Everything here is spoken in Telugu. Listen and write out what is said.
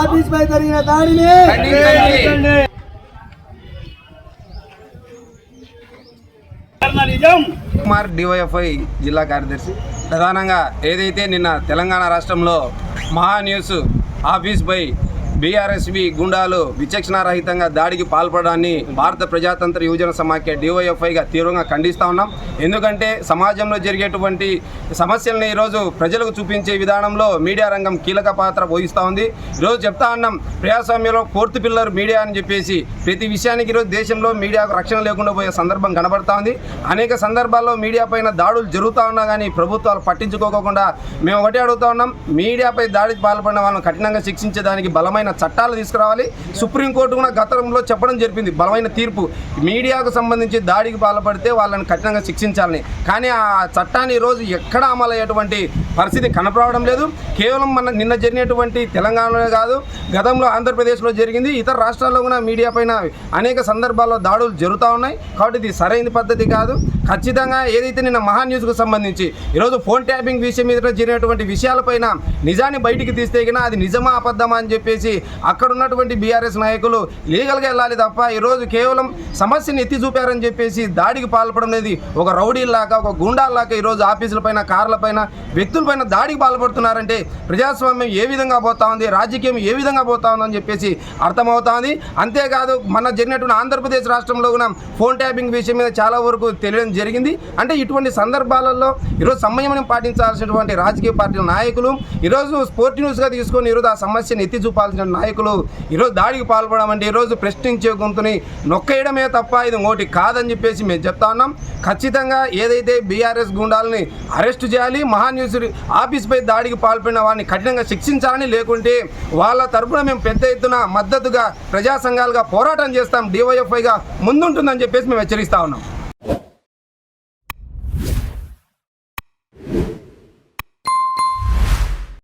ఆఫీస్ పై జరిగిన దాడిని. కుమార్ డివైఎఫ్ఐ జిల్లా కార్యదర్శి. ప్రధానంగా ఏదైతే నిన్న తెలంగాణ రాష్ట్రంలో మహా న్యూస్ ఆఫీస్పై బీఆర్ఎస్వి గుండాలు విచక్షణారహితంగా దాడికి పాల్పడడాన్ని భారత ప్రజాతంత్ర యువజన సమాఖ్య డివైఎఫ్ఐగా తీవ్రంగా ఖండిస్తూ ఉన్నాం. ఎందుకంటే సమాజంలో జరిగేటువంటి సమస్యలను ఈరోజు ప్రజలకు చూపించే విధానంలో మీడియా రంగం కీలక పాత్ర వహిస్తూ ఉంది. ఈరోజు చెప్తా ఉన్నాం ప్రజాస్వామ్యంలో ఫోర్త్ పిల్లర్ మీడియా అని చెప్పేసి ప్రతి విషయానికి ఈరోజు దేశంలో మీడియాకు రక్షణ లేకుండా పోయే సందర్భం కనబడతా ఉంది. అనేక సందర్భాల్లో మీడియా పైన దాడులు జరుగుతూ ఉన్నా కానీ ప్రభుత్వాలు పట్టించుకోకుండా మేము ఒకటే అడుగుతా ఉన్నాం మీడియాపై దాడికి పాల్పడిన వాళ్ళని కఠినంగా శిక్షించేదానికి బలమైన చట్టాలు తీసుకురావాలి. సుప్రీంకోర్టు కూడా గతంలో చెప్పడం జరిపింది. బలమైన తీర్పు. మీడియాకు సంబంధించి దాడికి పాల్పడితే వాళ్ళని కఠినంగా శిక్షించాలని. కానీ ఆ చట్టాన్ని ఈరోజు ఎక్కడ అమలయ్యేటువంటి పరిస్థితి కనపడడం లేదు. కేవలం మన నిన్న జరిగినటువంటి తెలంగాణలోనే కాదు గతంలో ఆంధ్రప్రదేశ్లో జరిగింది. ఇతర రాష్ట్రాల్లో కూడా మీడియా పైన అనేక సందర్భాల్లో దాడులు జరుగుతూ ఉన్నాయి. కాబట్టి ఇది సరైన పద్ధతి కాదు. ఖచ్చితంగా ఏదైతే నిన్న మహా న్యూస్కు సంబంధించి ఈరోజు ఫోన్ ట్యాపింగ్ విషయం మీద జరిగినటువంటి విషయాలపైన నిజాన్ని బయటికి తీస్తే కన్నా అది నిజమా అబద్ధమా అని చెప్పేసి అక్కడ ఉన్నటువంటి బీఆర్ఎస్ నాయకులు లీగల్గా వెళ్ళాలి తప్ప ఈరోజు కేవలం సమస్యని ఎత్తి చూపారని చెప్పేసి దాడికి పాల్పడడం అనేది ఒక రౌడీలాగా ఒక గుండాల్లాగా ఈరోజు ఆఫీసులపైన కార్లపైన వ్యక్తులపైన దాడికి పాల్పడుతున్నారంటే ప్రజాస్వామ్యం ఏ విధంగా పోతా ఉంది రాజకీయం ఏ విధంగా పోతా ఉందని చెప్పేసి అర్థమవుతా ఉంది అంతేకాదు మన జరిగినటువంటి ఆంధ్రప్రదేశ్ రాష్ట్రంలో కూడా ఫోన్ ట్యాపింగ్ విషయం మీద చాలా వరకు తెలియడం జరిగింది. అంటే ఇటువంటి సందర్భాలలో ఈరోజు సంయమనం పాటించాల్సినటువంటి రాజకీయ పార్టీల నాయకులు ఈరోజు స్పోర్ట్ న్యూస్గా తీసుకొని ఈరోజు ఆ సమస్యను ఎత్తి చూపాల్సిన నాయకులు ఈరోజు దాడికి పాల్పడడం అంటే ఈరోజు ప్రశ్నించే గొంతుని నొక్కేయడమే తప్ప ఇది ఓటి కాదని చెప్పేసి మేము చెప్తా ఉన్నాం. ఖచ్చితంగా ఏదైతే బీఆర్ఎస్ గుండాలని అరెస్ట్ చేయాలి మహాన్యూస్ ఆఫీస్పై దాడికి పాల్పడిన వారిని కఠినంగా శిక్షించాలని లేకుంటే వాళ్ళ తరపున మేము పెద్ద ఎత్తున మద్దతుగా ప్రజా సంఘాలుగా పోరాటం చేస్తాం. డివైఎఫ్ఐగా ముందుంటుందని చెప్పేసి మేము హెచ్చరిస్తా ఉన్నాం.